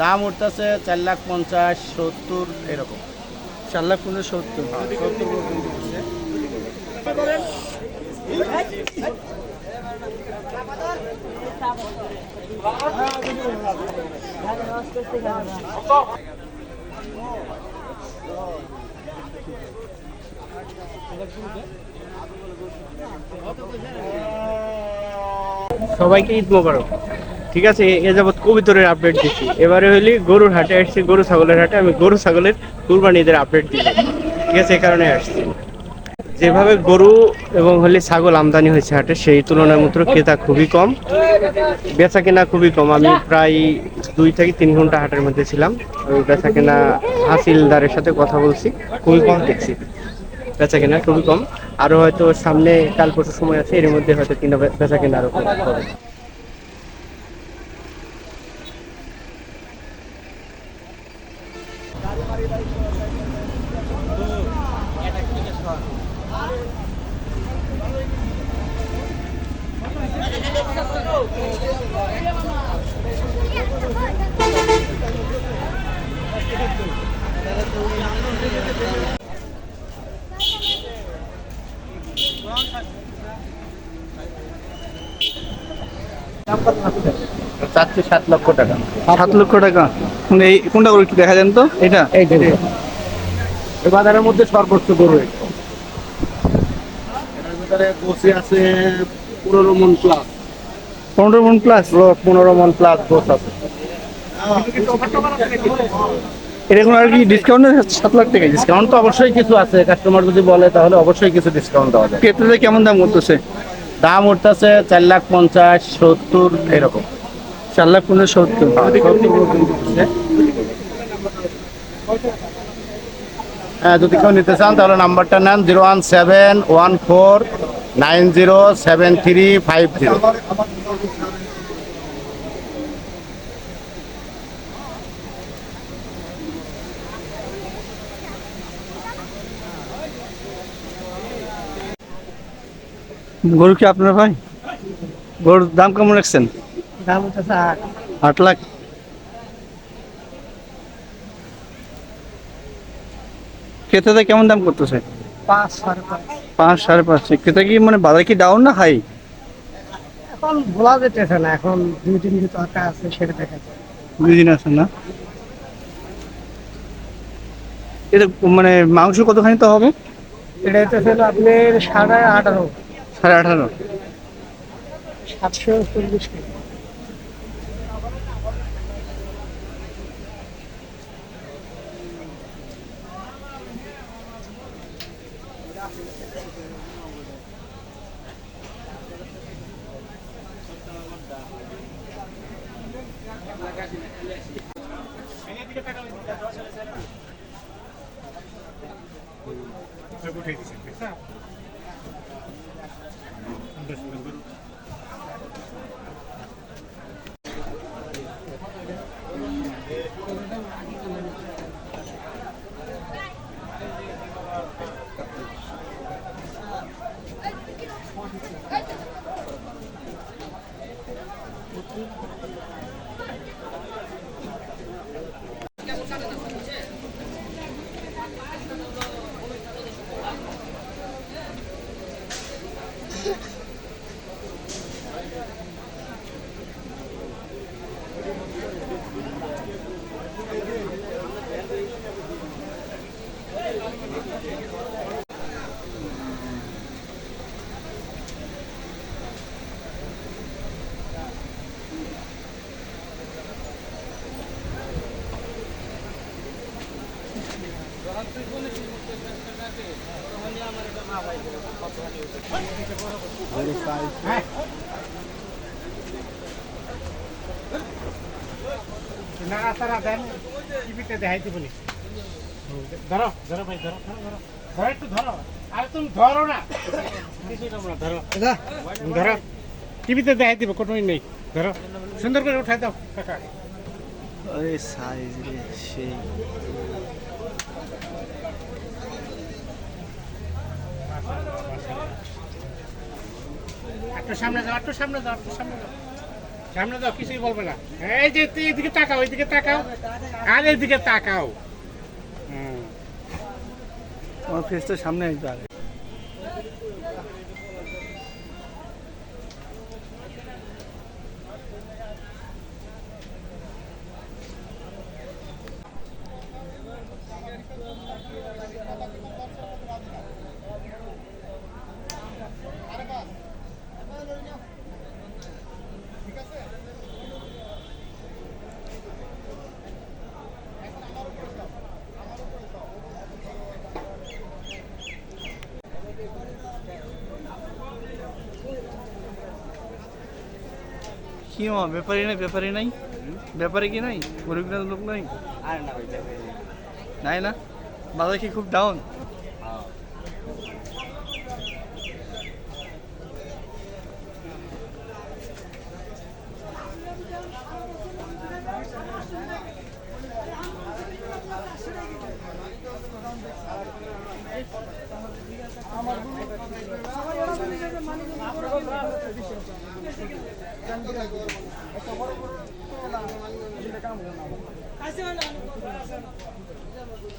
দাম উঠতেছে চার লাখ পঞ্চাশ সত্তর এরকম। চার লাখ পনেরো সত্তর। সত্তর সবাইকে ঈদ মোবারক। ঠিক আছে, এ যাবৎ কবিতরের আপডেট দিচ্ছি। এবারে হইলি গরুর হাটে আসছি, গরু ছাগলের হাটে। আমি গরু ছাগলের কুরবানি ঈদের আপডেট দিচ্ছি ঠিক আছে এই কারণে আসছি। যেভাবে গরু এবং হলে ছাগল আমদানি হয়েছে হাটে, সেই তুলনায় মাত্র ক্রেতা খুবই কম। বেচা কেনা খুবই কম। আমি প্রায় দুই থেকে তিন ঘণ্টা হাটের মধ্যে ছিলাম। ওই বেচা কেনা হাসিলদারের সাথে কথা বলছি, খুবই কম দেখছি। বেচা কেনা খুবই কম। আরও হয়তো সামনে কাল পরশু সময় আছে, এর মধ্যে হয়তো কিনা বেচা কেনা আরও কম হবে। সাত লক্ষ টাকা। সাত লক্ষ টাকা? মানে এই কোনটা করে একটু দেখা যান তো? এটা এই বাজারের মধ্যে সর্বোচ্চ গরু এটা। এটার ভিতরে গোসি আছে পনেরো মন প্লাস পনেরো মন প্লাস পনেরো মন প্লাস গোস আছে। এটা কোনো আর কি ডিসকাউন্ট সাত লাখ টাকা ডিসকাউন্ট তো অবশ্যই কিছু আছে। কাস্টমার যদি বলে তাহলে অবশ্যই কিছু ডিসকাউন্ট দেওয়া যায়। ক্রেতাদের কেমন দাম করতেছে দাম উঠতেছে চার লাখ পঞ্চাশ সত্তর এরকম। চার লাখ পনেরো সত্তর। হ্যাঁ যদি কেউ নিতে চান তাহলে নাম্বারটা নেন zero one seven one four nine zero seven three five zero. গরু কি আপনার ভাই? গরুর দাম কেমন রাখছেন? দাম হচ্ছে আট। আট লাখ। ক্রেতাদের কেমন দাম করতেছে? পাঁচ সাড়ে পাঁচ। পাঁচ সাড়ে পাঁচ। ক্রেতা কি মানে বাজার কি ডাউন না হাই এখন বলা যেতেছে না এখন দুই তিন যে আছে সেটা দেখা দুই দিন আছে না? এটা মানে মাংস কতখানি তো হবে? এটা হচ্ছে আপনার সাড়ে আঠারো। সাড়ে আঠারো। সাতশো চল্লিশ কেজি। না তারা দেন টিভিতে দেখাইতে বলি ধরো ধরো ভাই ধরো। ধরো ধরো ধরো একটু ধরো আর তুমি ধরো না ধরো ধরো টিভিতে দেখাই দিব কোনো নেই ধরো সুন্দর করে উঠাই দাও কাকা সাইজ একটু সামনে যাও সামনে যাও, একটু সামনে যাও। সামনে কিছুই বলবে না। এই যে এইদিকে এদিকে তাকাও, এইদিকে তাকাও, আর এইদিকে তাকাও। সামনে কি মামা ব্যাপারই নাই ব্যাপারই নাই ব্যাপারে কি নাই গরিব লোক নাই নাই না বাজার কি খুব ডাউন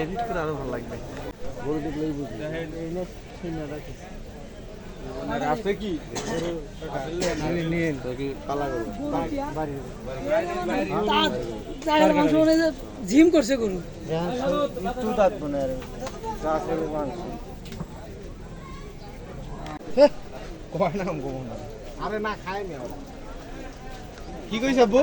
এডিট করে আরও ভালো লাগবে। রাস্তা কি? জিম করছে গরু। আরে না খায়নি কি কইছ আব্বু?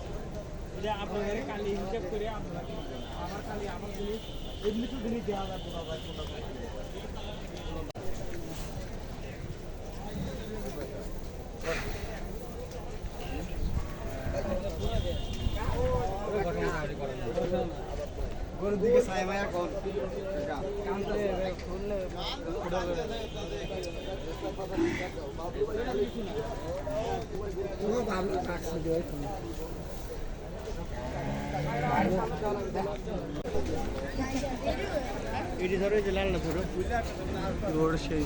গেছে আপনাদের কালি হিসাব করে আপনারা আমার কালি আমার জিনিস এমনি তো জিনিস দেওয়া যাবে না ভাই কোনটা গরুর দিকে সাই মায়া কর এটি ধরো এই যে লালটা ধরো ধরো সেই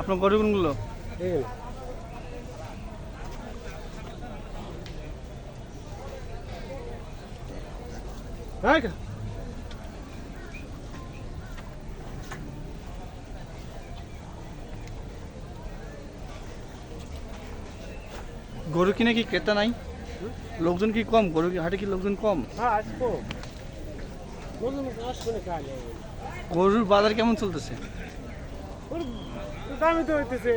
আপনার গরু কোনগুলো? হ্যাঁ গরু কিনে কি ক্রেতা নাই? লোকজন কি কম? গরু হাটে কি লোকজন কম? হ্যাঁ গরুর বাজার কেমন চলতেছে? দামি তো হইতেছে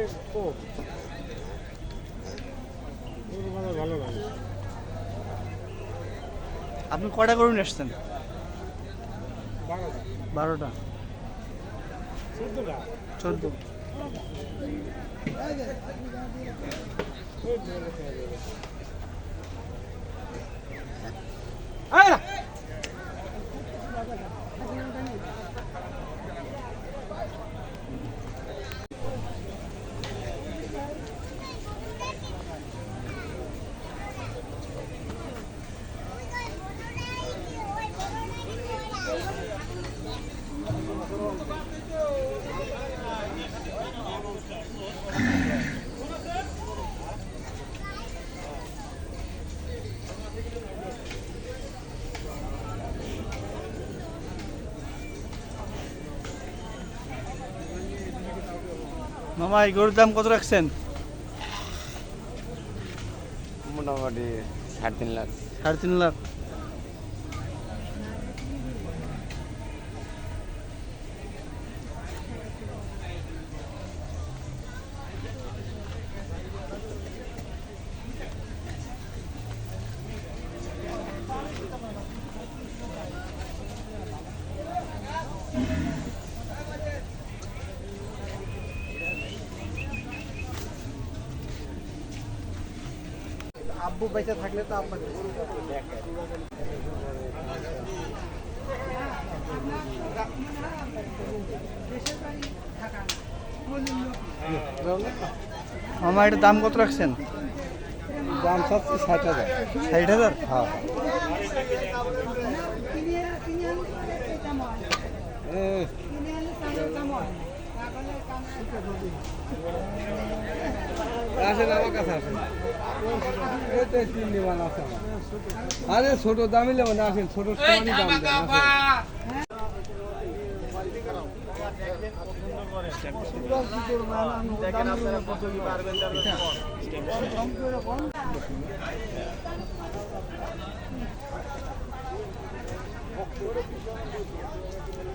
আপনি কয়টা গরু নিয়ে আসছেন? বারোটা। বারোটা চোদ্দটা চোদ্দ মামা এই গরুর দাম কত রাখছেন? মোটামুটি সাড়ে তিন লাখ। সাড়ে তিন লাখ। আব্বু বেঁচে থাকলে তো আপনাকে আমার এটার দাম কত রাখছেন? দাম চাচ্ছি ষাট হাজার। ষাট হাজার? হ্যাঁ। আসেন আমার কাছে আরে ছোট দামি নেব না আসেন ছোট দাম দেন আসেন।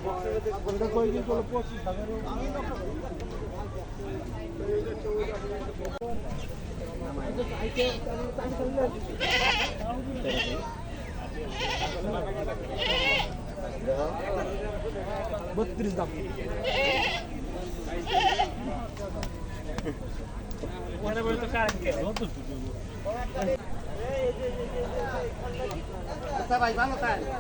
ভিডিও ভেজে স্যার না হ্যালো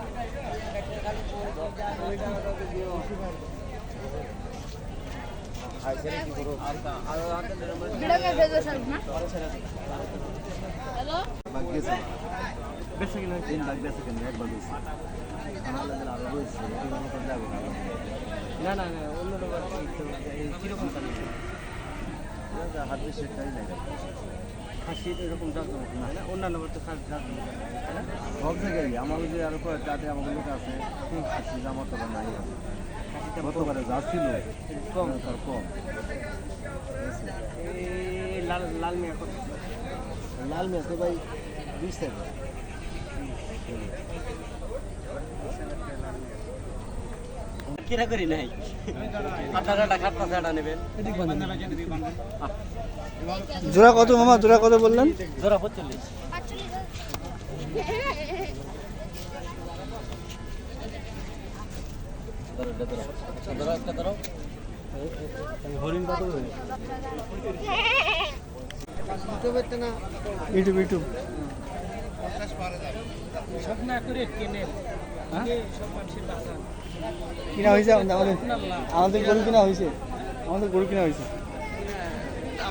না না না অন্য নম্বর কীরকম চালু খাসি এরকম না অন্যান্য তো খাস না? সব জায়গায় আমাকে যে আরও যাতে আমাকে লোক আছে খাসি আমার তো নাই। গতবারে যা ছিল কম। তার কম। লাল লাল মিয়া কত? লাল মেয়ে তো ভাই বিশ টাকা। কিরা করি নাই? আঠারোটা খাটটা ছাড়া নেবেন। জোড়া কত মামা? জোড়া কত বললেন? জোড়া পঁচল্লিশ ইউটিউব ইউটিউব কিনা হয়েছে? আমাদের আমাদের গরু কিনা হয়েছে। আমাদের গরু কিনা হয়েছে।